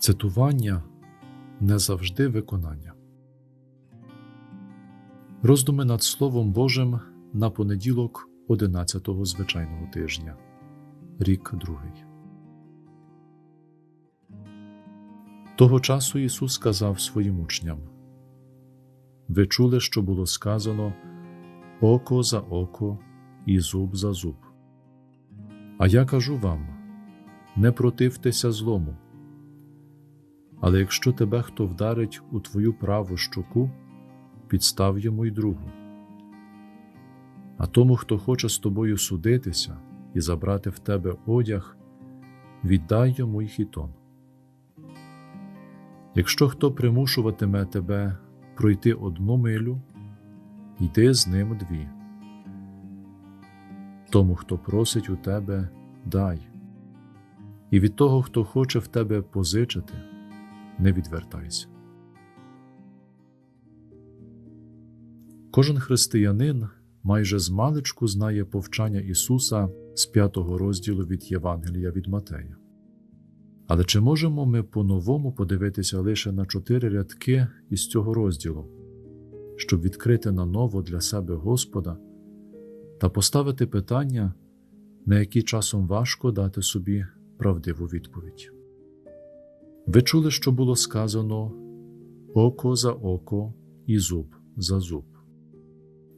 Цитування не завжди виконання. Роздуми над Словом Божим на понеділок 11-го звичайного тижня, рік другий. Того часу Ісус сказав своїм учням: Ви чули, що було сказано око за око і зуб за зуб. А я кажу вам: не противтеся злому. Але якщо тебе хто вдарить у твою праву щоку, підстав йому й другу. А тому, хто хоче з тобою судитися і забрати в тебе одяг, віддай йому й хітон. Якщо хто примушуватиме тебе пройти одну милю, йди з ним дві. Тому, хто просить у тебе, дай, і від того, хто хоче в тебе позичити, не відвертайся. Кожен християнин майже змалечку знає повчання Ісуса з п'ятого розділу від Євангелія від Матея. Але чи можемо ми по-новому подивитися лише на чотири рядки із цього розділу, щоб відкрити наново для себе Господа та поставити питання, на які часом важко дати собі правдиву відповідь? Ви чули, що було сказано око за око і зуб за зуб.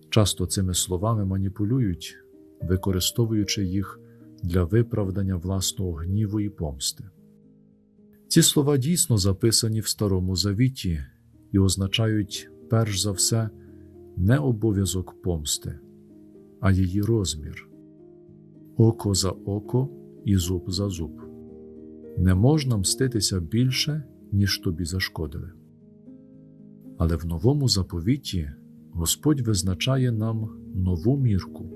Часто цими словами маніпулюють, використовуючи їх для виправдання власного гніву і помсти. Ці слова дійсно записані в Старому Завіті і означають перш за все не обов'язок помсти, а її розмір око за око і зуб за зуб. Не можна мститися більше, ніж тобі зашкодили. Але в новому заповіті Господь визначає нам нову мірку,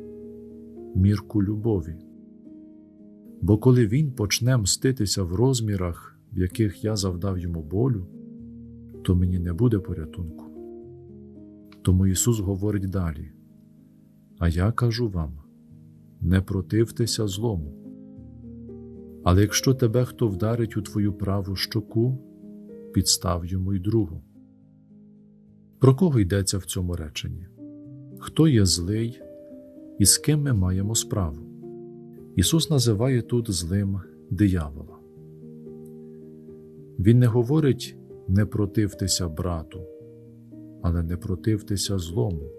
мірку любові. Бо коли Він почне мститися в розмірах, в яких я завдав йому болю, то мені не буде порятунку. Тому Ісус говорить далі: А я кажу вам: не противтеся злому. Але якщо тебе хто вдарить у твою праву щоку, підстав йому й другу. Про кого йдеться в цьому реченні? Хто є злий і з ким ми маємо справу? Ісус називає тут злим диявола. Він не говорить не противтеся брату, але не противтеся злому,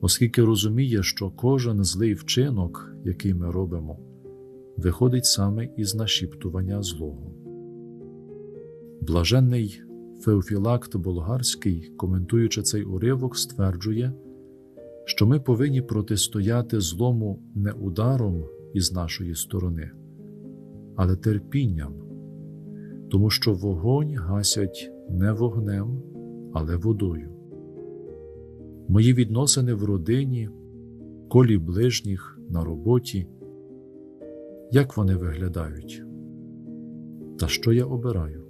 оскільки розуміє, що кожен злий вчинок, який ми робимо, виходить саме із нашіптування злого. Блаженний Феофілакт Болгарський, коментуючи цей уривок, стверджує, що ми повинні протистояти злому не ударом із нашої сторони, але терпінням, тому що вогонь гасять не вогнем, але водою. Мої відносини в родині, колі ближніх на роботі, як вони виглядають? Та що я обираю?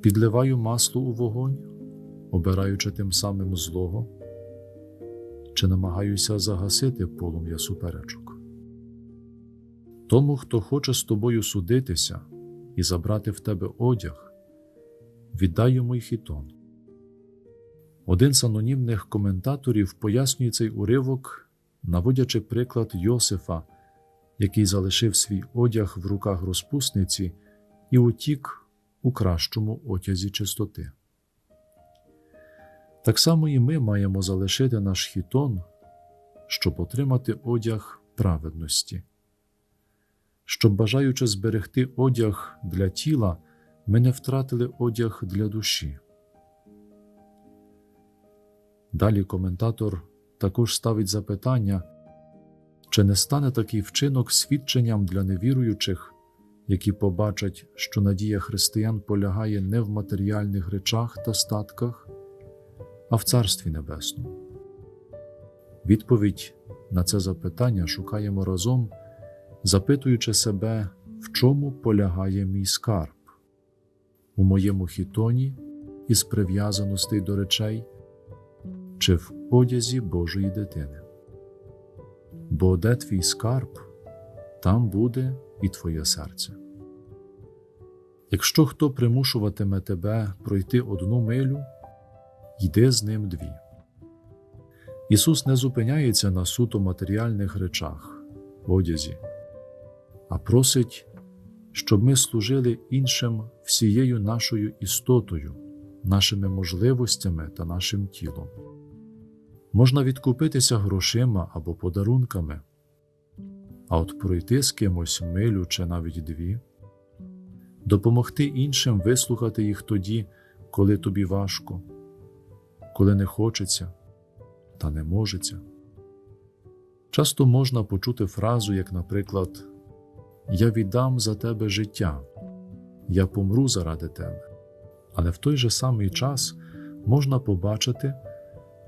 Підливаю масло у вогонь, обираючи тим самим злого, чи намагаюся загасити полум'я суперечок. Тому, хто хоче з тобою судитися і забрати в тебе одяг, віддай йому й хітон. Один з анонімних коментаторів пояснює цей уривок, наводячи приклад Йосифа, який залишив свій одяг в руках розпусниці і утік у кращому отязі чистоти. Так само і ми маємо залишити наш хітон, щоб отримати одяг праведності. Щоб, бажаючи зберегти одяг для тіла, ми не втратили одяг для душі. Далі коментатор також ставить запитання, чи не стане такий вчинок свідченням для невіруючих, які побачать, що надія християн полягає не в матеріальних речах та статках, а в Царстві Небесному. Відповідь на це запитання шукаємо разом, запитуючи себе, в чому полягає мій скарб, у моєму хітоні із прив'язаностей до речей чи в одязі Божої дитини. Бо де твій скарб, там буде і твоє серце. Якщо хто примушуватиме тебе пройти одну милю, йди з ним дві. Ісус не зупиняється на суто матеріальних речах, одязі, а просить, щоб ми служили іншим всією нашою істотою, нашими можливостями та нашим тілом. Можна відкупитися грошима або подарунками, а от пройти з кимось милю чи навіть дві, допомогти іншим вислухати їх тоді, коли тобі важко, коли не хочеться та не можеться. Часто можна почути фразу, як, наприклад, Я віддам за тебе життя, я помру заради тебе. Але в той же самий час можна побачити,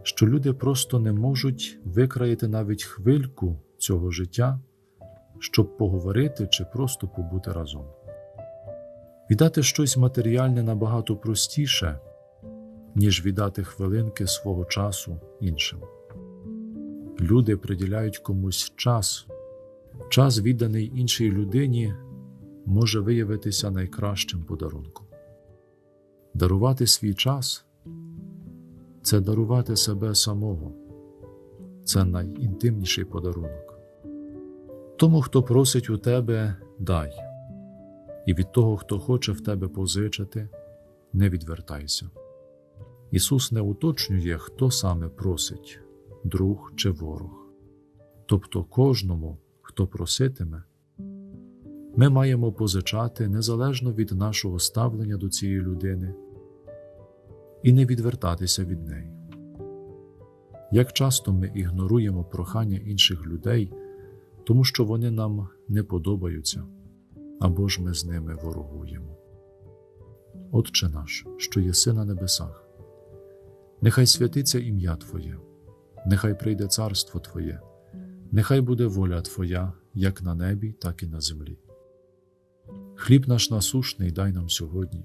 що люди просто не можуть викраїти навіть хвильку цього життя, щоб поговорити чи просто побути разом. Віддати щось матеріальне набагато простіше, ніж віддати хвилинки свого часу іншим. Люди приділяють комусь час, час, відданий іншій людині, може виявитися найкращим подарунком. Дарувати свій час це дарувати себе самого, це найінтимніший подарунок. Тому, хто просить у тебе, дай, і від того, хто хоче в тебе позичити, не відвертайся. Ісус не уточнює, хто саме просить друг чи ворог. Тобто кожному, хто проситиме, ми маємо позичати незалежно від нашого ставлення до цієї людини і не відвертатися від неї. Як часто ми ігноруємо прохання інших людей, тому що вони нам не подобаються, або ж ми з ними ворогуємо. Отче наш, що єси на небесах, нехай святиться ім'я Твоє, нехай прийде царство Твоє, нехай буде воля Твоя, як на небі, так і на землі. Хліб наш насушний дай нам сьогодні,